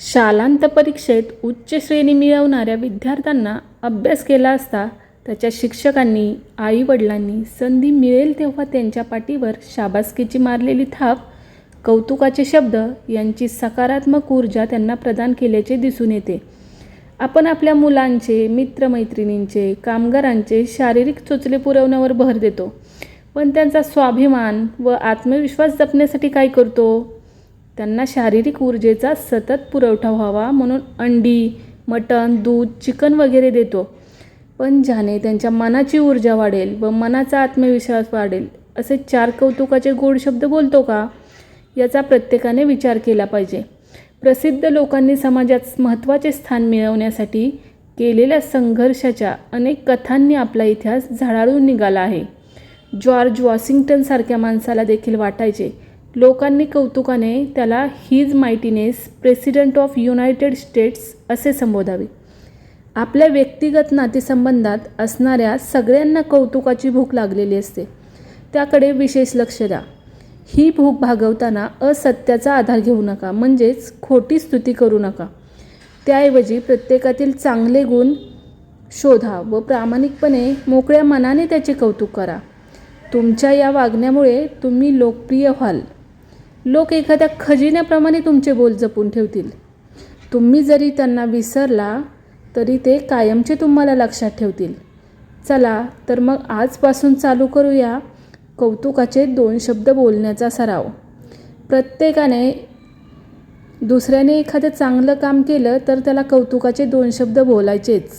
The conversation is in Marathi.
शालांत परीक्षेत उच्च श्रेणी मिळवणाऱ्या विद्यार्थ्यांना अभ्यास केला असता त्याच्या शिक्षकांनी आईवडिलांनी संधी मिळेल तेव्हा त्यांच्या पाठीवर शाबासकीची मारलेली थाप कौतुकाचे शब्द यांची सकारात्मक ऊर्जा त्यांना प्रदान केल्याचे दिसून येते. आपण आपल्या मुलांचे मित्रमैत्रिणींचे कामगारांचे शारीरिक चोचले पुरवण्यावर भर देतो. पण त्यांचा स्वाभिमान व आत्मविश्वास जपण्यासाठी काय करतो? त्यांना शारीरिक ऊर्जेचा सतत पुरवठा व्हावा म्हणून अंडी मटण दूध चिकन वगैरे देतो. पण ज्याने त्यांच्या मनाची ऊर्जा वाढेल व मनाचा आत्मविश्वास वाढेल असे चार कौतुकाचे गोड शब्द बोलतो का? याचा प्रत्येकाने विचार केला पाहिजे. प्रसिद्ध लोकांनी समाजात महत्त्वाचे स्थान मिळवण्यासाठी केलेल्या संघर्षाच्या अनेक कथांनी आपला इतिहास झळाळून निघाला आहे. जॉर्ज वॉशिंग्टनसारख्या माणसाला देखील वाटायचे लोकांनी कौतुकाने त्याला his mightiness president of United States असे संबोधावे. आपल्या व्यक्तिगत नातेसंबंधात असणाऱ्या सगळ्यांना कौतुकाची भूक लागलेली असते. त्याकडे विशेष लक्ष द्या. ही भूक भागवताना असत्याचा आधार घेऊ नका म्हणजेच खोटी स्तुती करू नका. त्याऐवजी प्रत्येकातील चांगले गुण शोधा व प्रामाणिकपणे मोकळ्या मनाने त्याचे कौतुक करा. तुमच्या या वागण्यामुळे तुम्ही लोकप्रिय व्हाल. लोक एखाद्या खजिन्याप्रमाणे तुमचे बोल जपून ठेवतील. तुम्ही जरी त्यांना विसरला तरी ते कायमचे तुम्हाला लक्षात ठेवतील. चला तर मग आजपासून चालू करूया कौतुकाचे दोन शब्द बोलण्याचा सराव. प्रत्येकाने दुसऱ्याने एखादं चांगलं काम केलं तर त्याला कौतुकाचे दोन शब्द बोलायचेच.